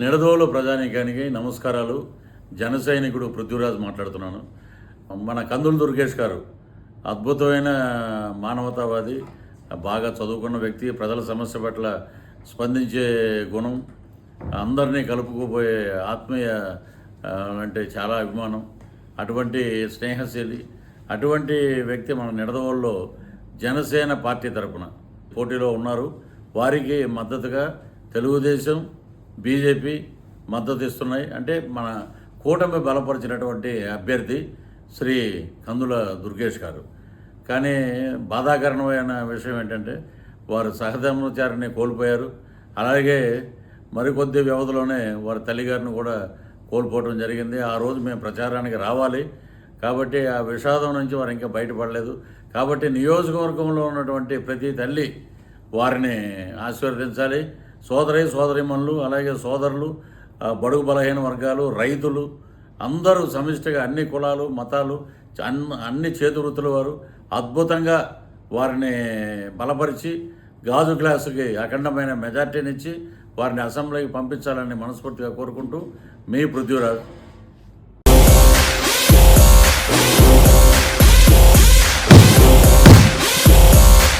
నిడదోలు ప్రజానీకానికి నమస్కారాలు. జన సైనికుడు పృథ్వీరాజ్ మాట్లాడుతున్నాను. మన కందులు దుర్గేష్ గారు అద్భుతమైన మానవతావాది బాగా చదువుకున్న వ్యక్తి ప్రజల సమస్య పట్ల స్పందించే గుణం అందరినీ కలుపుకుపోయే ఆత్మీయ అంటే చాలా అభిమానం. అటువంటి స్నేహశీలి అటువంటి వ్యక్తి మన నిడదవోల్లో జనసేన పార్టీ తరపున పోటీలో ఉన్నారు. వారికి మద్దతుగా తెలుగుదేశం బీజేపీ మద్దతు ఇస్తున్నాయి. అంటే మన కూటమి బలపరిచినటువంటి అభ్యర్థి శ్రీ కందుల దుర్గేష్ గారు. కానీ బాధాకరణమైన విషయం ఏంటంటే వారు సహధర్మచారిని కోల్పోయారు. అలాగే మరికొద్ది వ్యవధిలోనే వారి తల్లిగారిని కూడా కోల్పోవడం జరిగింది. ఆ రోజు మేము ప్రచారానికి రావాలి. కాబట్టి ఆ విషాదం నుంచి వారు ఇంకా బయటపడలేదు. కాబట్టి నియోజకవర్గంలో ఉన్నటువంటి ప్రతి తల్లి వారిని ఆశీర్వదించాలి. సోదరి సోదరిమణులు అలాగే సోదరులు బడుగు బలహీన వర్గాలు రైతులు అందరూ సమిష్టిగా అన్ని కులాలు మతాలు అన్ని చేతివృత్తుల చేతి వృత్తుల వారు అద్భుతంగా వారిని బలపరిచి గాజు గ్లాసుకి అఖండమైన మెజార్టీనిచ్చి వారిని అసెంబ్లీకి పంపించాలని మనస్ఫూర్తిగా కోరుకుంటూ మీ పృథ్వీరాజ్.